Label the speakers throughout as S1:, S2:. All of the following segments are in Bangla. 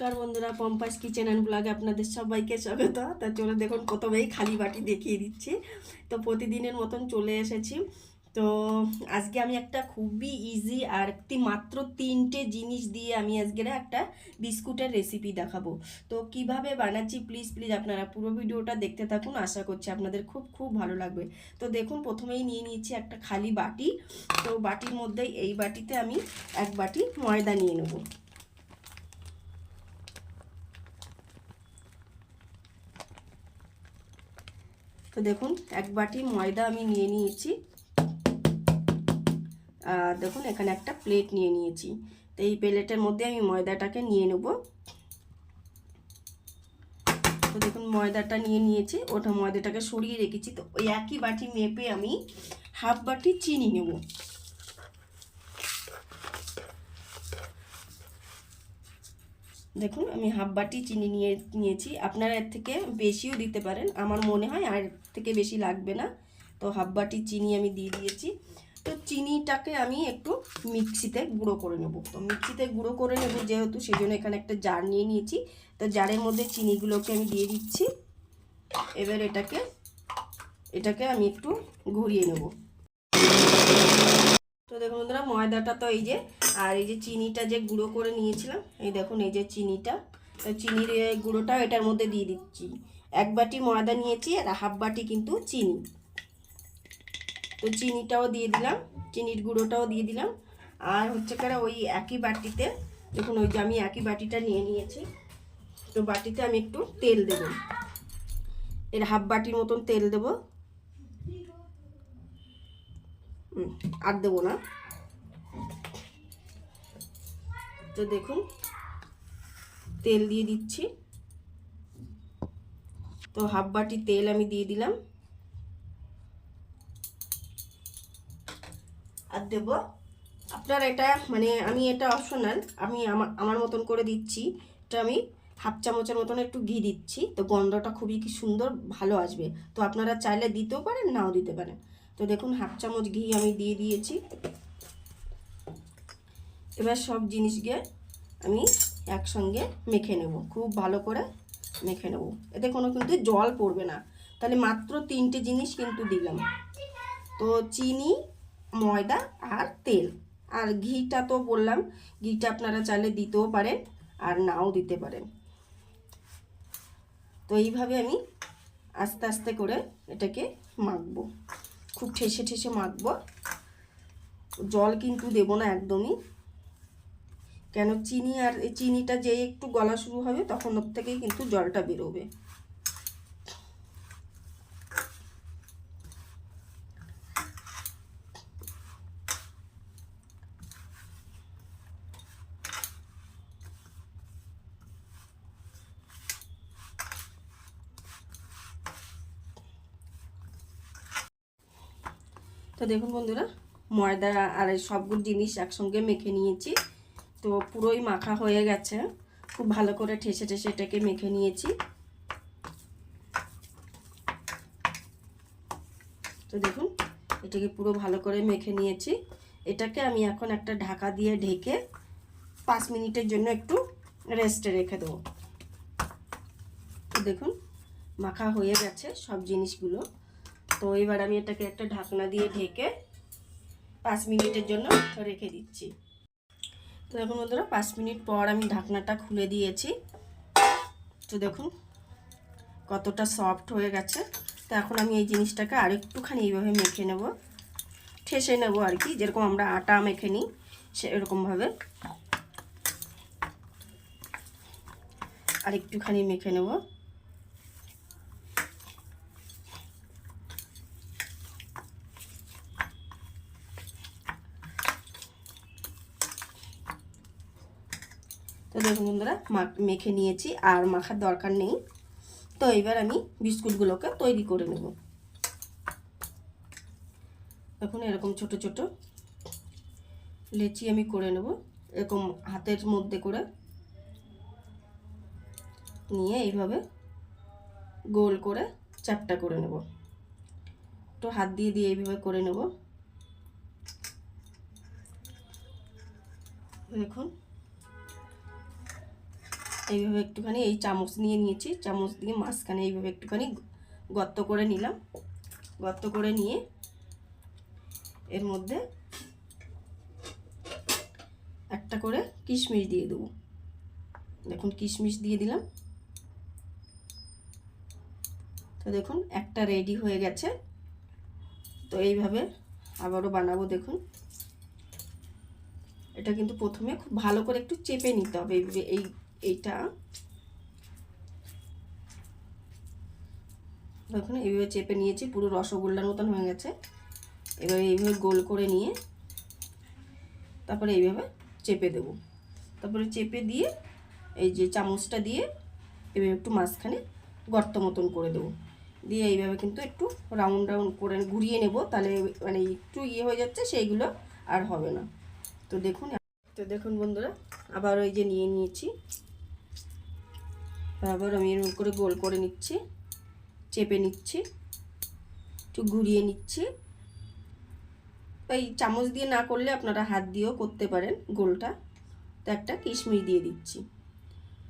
S1: নমস্কার বন্ধুরা, পম্পাস কিচেন অ্যান্ড ব্লগে আপনাদের সবাইকে স্বাগত। তা চলে দেখুন, প্রথমেই খালি বাটি দেখিয়ে দিচ্ছি। তো প্রতিদিনের মতন চলে এসেছি। তো আজকে আমি একটা খুবই ইজি আর একটি মাত্র তিনটে জিনিস দিয়ে আমি আজকে একটা বিস্কুটের রেসিপি দেখাবো। তো কীভাবে বানাচ্ছি প্লিজ প্লিজ আপনারা পুরো ভিডিওটা দেখতে থাকুন। আশা করছি আপনাদের খুব খুব ভালো লাগবে। তো দেখুন, প্রথমেই নিয়ে নিয়েছি একটা খালি বাটি। তো বাটির মধ্যে এই বাটিতে আমি এক বাটি ময়দা নিয়ে নেব। তো দেখুন, এক বাটি ময়দা আমি নিয়ে নিয়েছি। আর দেখুন, এখানে একটা প্লেট নিয়ে নিয়েছি। তো এই প্লেটের মধ্যে আমি ময়দাটাকে নিয়ে নেব। তো দেখুন, ময়দাটা নিয়ে নিয়েছি। ওটা ময়দাটাকে সরিয়ে রেখেছি। তো ওই একই বাটি মেপে আমি হাফ বাটি চিনি নেব। দেখুন, আমি হাফ বাটি চিনি নিয়ে, নিয়েছি। আপনারা এর থেকে বেশিও দিতে পারেন। আমার মনে হয় আর থেকে বেশি লাগবে না। তো হাফ বাটি চিনি আমি দিয়ে দিয়েছি। তো চিনিটাকে আমি একটু মিক্সিতে গুঁড়ো করে নেব। তো মিক্সিতে গুঁড়ো করে নেব যেহেতু সেই জন্য এখানে একটা জার নিয়ে নিয়েছি। তো জারের মধ্যে চিনিগুলোকে আমি দিয়ে দিচ্ছি। এবার এটাকে এটাকে আমি একটু ঘুরিয়ে নেব। তো দেখুন বন্ধুরা, ময়দাটা তো এই যে, আর এই যে চিনিটা যে গুঁড়ো করে নিয়েছিলাম, এই দেখুন এই যে চিনিটা। চিনির গুঁড়োটা এটার মধ্যে দিয়ে দিচ্ছি। এক বাটি ময়দা নিয়েছি আর হাফ বাটি কিন্তু চিনি। তো চিনিটাও দিয়ে দিলাম, চিনির গুঁড়োটাও দিয়ে দিলাম। আর হচ্ছে কারা ওই একই বাটিতে, দেখুন ওই যে আমি একই বাটিটা নিয়ে নিয়েছি। তো বাটিতে আমি একটু তেল দেব। এর হাফ বাটির মতন তেল দেব। আর দেবো না। তো দেখুন, তেল দিয়ে দিচ্ছি। তো হাফ বাটি তেল আমি দিয়ে দিলাম। আর দেবো, আপনার এটা মানে আমি এটা অপশনাল আমি আমার আমার মতন করে দিচ্ছি। এটা আমি হাফ চামচের মতন একটু ঘি দিচ্ছি। তো গন্ধটা খুবই কি সুন্দর, ভালো আসবে। তো আপনারা চাইলে দিতেও পারেন, নাও দিতে পারেন। তো দেখুন হাফ চামচ ঘি আমি দিয়ে দিয়েছি। এবার সব জিনিসকে আমি একসঙ্গে মেখে নেব, খুব ভালো করে মেখে নেব। এতে কোনো কিন্তু জল পড়বে না। তাহলে মাত্র তিনটে জিনিস কিন্তু দিলাম। তো চিনি, ময়দা আর তেল। আর ঘিটা তো বললাম, ঘিটা আপনারা চাইলে দিতেও পারেন আর নাও দিতে পারেন। তো এইভাবে আমি আস্তে আস্তে করে এটাকে মাখবো। খুব ঠেসে ঠেসে মাখব। জল কিন্তু দেব না একদমই। কেন চিনি আর চিনিটা যে একটু গলা শুরু হবে তখন ওর থেকেই কিন্তু জলটা বেরোবে। তো দেখুন বন্ধুরা, ময়দা আর সবগুলো জিনিস একসঙ্গে মেখে নিয়েছি। তো পুরোই মাখা হয়ে গেছে। খুব ভালো করে ঠেসে ঠেসে এটাকে মেখে নিয়েছি। তো দেখুন, এটাকে পুরো ভালো করে মেখে নিয়েছি। এটাকে আমি এখন একটা ঢাকা দিয়ে ঢেকে পাঁচ মিনিটের জন্য একটু রেস্টে রেখে দেবো। তো দেখুন, মাখা হয়ে গেছে সব জিনিসগুলো। তো এবার আমি এটাকে একটা ঢাকনা দিয়ে ঢেকে পাঁচ মিনিটের জন্য রেখে দিচ্ছি। তো এখন বন্ধুরা, পাঁচ মিনিট পর আমি ঢাকনাটা খুলে দিয়েছি। তো দেখুন কতটা সফট হয়ে গেছে। তো এখন আমি এই জিনিসটাকে আরেকটুখানি এইভাবে মেখে নেব, ঠেসে নেব আর কি। যেরকম আমরা আটা মেখে নিই, সেরকমভাবে আরেকটুখানি মেখে নেব। দেখুন বন্ধুরা মেখে নিয়েছি আর মাখার দরকার নেই। তো এবার আমি বিস্কুটগুলোকে তৈরি করে নেব। দেখুন, এরকম ছোট ছোট লেচি আমি করে নেব। এরকম হাতের মধ্যে করে নিয়ে এইভাবে গোল করে চারটা করে নেব। তো হাত দিয়ে দিয়ে এইভাবে করে নেব। দেখুন এইভাবে একটুখানি এই চামচ নিয়ে নিয়েছি, চামচ দিয়ে মাঝখানে এইভাবে একটুখানি গর্ত করে নিলাম। গর্ত করে নিয়ে এর মধ্যে একটা করে কিশমিশ দিয়ে দেবো। দেখুন, কিশমিশ দিয়ে দিলাম। তো দেখুন, একটা রেডি হয়ে গেছে। তো এইভাবে আবারও বানাবো, দেখুন। এটা কিন্তু প্রথমে খুব ভালো করে একটু চেপে নিতে হবে এইভাবে, এই এইটা। দেখুন, এইভাবে চেপে নিয়েছি, পুরো রসগোল্লার মতন হয়ে গেছে। এবার এইভাবে গোল করে নিয়ে তারপরে এইভাবে চেপে দেব। তারপরে চেপে দিয়ে এই যে চামচটা দিয়ে এভাবে একটু মাঝখানে গর্ত মতন করে দেবো। দিয়ে এইভাবে কিন্তু একটু রাউন্ড রাউন্ড করে ঘুরিয়ে নেব, তাহলে মানে একটু ইয়ে হয়ে যাচ্ছে, সেইগুলো আর হবে না। তো দেখুন তো দেখুন বন্ধুরা, আবার ওই যে নিয়ে নিয়েছি। আবার আমি এরকম করে গোল করে নিচ্ছি, চেপে নিচ্ছি, একটু ঘুরিয়ে নিচ্ছি। এই চামচ দিয়ে না করলে আপনারা হাত দিয়েও করতে পারেন গোলটা। তো একটা কিশমিশ দিয়ে দিচ্ছি।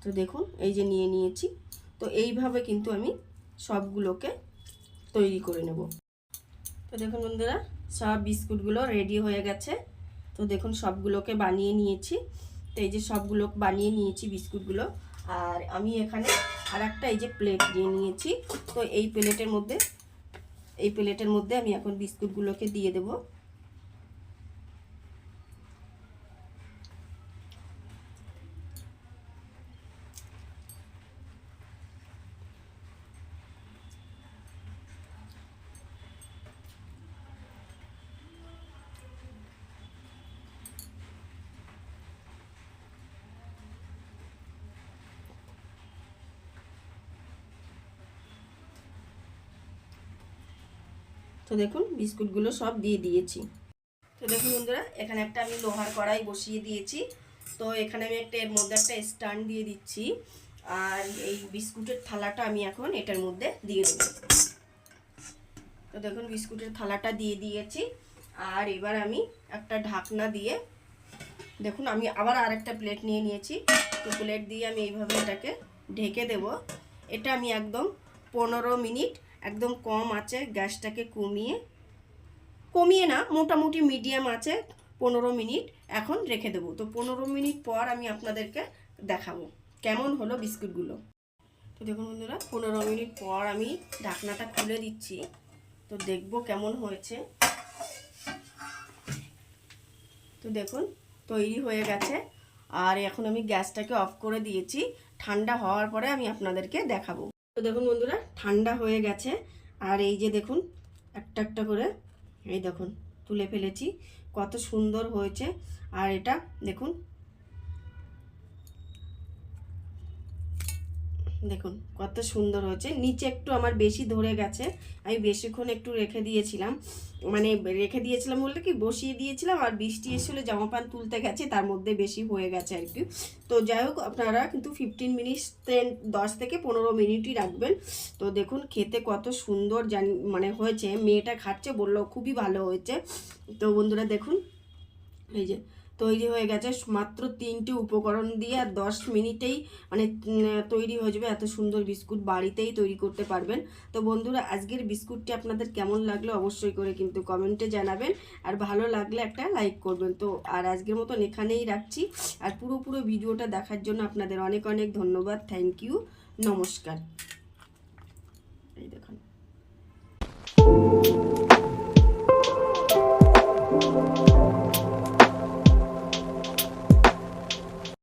S1: তো দেখুন, এই যে নিয়ে নিয়েছি। তো এইভাবে কিন্তু আমি সবগুলোকে তৈরি করে নেব। তো দেখুন বন্ধুরা, সব বিস্কুটগুলো রেডি হয়ে গেছে। তো দেখুন, সবগুলোকে বানিয়ে নিয়েছি। তো এই যে সবগুলো বানিয়ে নিয়েছি বিস্কুটগুলো আর আমি এখানে আর একটা এই যে প্লেট দিয়ে নিয়েছি। তো এই প্লেটের মধ্যে, এই প্লেটের মধ্যে আমি এখন বিস্কুটগুলোকে দিয়ে দেবো। তো দেখুন, বিস্কুটগুলো সব দিয়ে দিয়েছি। তো দেখুন বন্ধুরা, এখানে একটা আমি লোহার কড়াই বসিয়ে দিয়েছি। তো এখানে আমি একটা এর মধ্যে একটা স্ট্যান্ড দিয়ে দিচ্ছি। আর এই বিস্কুটের থালাটা আমি এখন এটার মধ্যে দিয়ে দেবো। তো দেখুন, বিস্কুটের থালাটা দিয়ে দিয়েছি। আর এবার আমি একটা ঢাকনা দিয়ে, দেখুন, আমি আবার আরেকটা প্লেট নিয়ে নিয়েছি। তো প্লেট দিয়ে আমি এইভাবে এটাকে ঢেকে দেব। এটা আমি একদম পনেরো মিনিট একদম কম আছে, গ্যাসটাকে কমিয়ে কমিয়ে না, মোটামুটি মিডিয়াম আছে, পনেরো মিনিট এখন রেখে দেবো। তো পনেরো মিনিট পর আমি আপনাদেরকে দেখাবো কেমন হলো বিস্কুটগুলো। তো দেখুন বন্ধুরা, পনেরো মিনিট পর আমি ঢাকনাটা খুলে দিচ্ছি। তো দেখব কেমন হয়েছে। তো দেখুন, তৈরি হয়ে গেছে। আর এখন আমি গ্যাসটাকে অফ করে দিয়েছি। ঠান্ডা হওয়ার পরে আমি আপনাদেরকে দেখাবো। তো দেখুন বন্ধুরা, ঠান্ডা হয়ে গেছে। আর এই যে দেখুন, একটা একটা করে, এই দেখুন, তুলে ফেলেছি। কত সুন্দর হয়েছে। আর এটা দেখুন দেখুন, কত সুন্দর হয়েছে। নিচে একটু আমার বেশি ধরে গেছে। আমি বেশিক্ষণ একটু রেখে দিয়েছিলাম। মানে রেখে দিয়েছিলাম বলতে কি, বসিয়ে দিয়েছিলাম আর বৃষ্টি এসেছিল জামা প্যান্ট তুলতে গেছে, তার মধ্যে বেশি হয়ে গেছে আর কি। তো যাই হোক, আপনারা কিন্তু ফিফটিন মিনিটস দশ থেকে পনেরো মিনিটই রাখবেন। তো দেখুন, খেতে কত সুন্দর জানি মানে হয়েছে। মেয়েটা খাচ্ছে, বলল, খুবই ভালো হয়েছে। তো বন্ধুরা দেখুন, এই যে তৈরি হয়ে গেছে। মাত্র তিনটি উপকরণ দিয়ে আর দশ মিনিটেই মানে তৈরি হয়ে যাবে। এত সুন্দর বিস্কুট বাড়িতেই তৈরি করতে পারবেন। তো বন্ধুরা, আজকের বিস্কুটটি আপনাদের কেমন লাগল অবশ্যই করে কিন্তু কমেন্টে জানাবেন। আর ভালো লাগলে একটা লাইক করবেন। তো, আর আজকের মতন এখানেই রাখছি। আর পুরো পুরো ভিডিওটা দেখার জন্য আপনাদের অনেক অনেক ধন্যবাদ। থ্যাংক ইউ নমস্কার। এই দেখুন।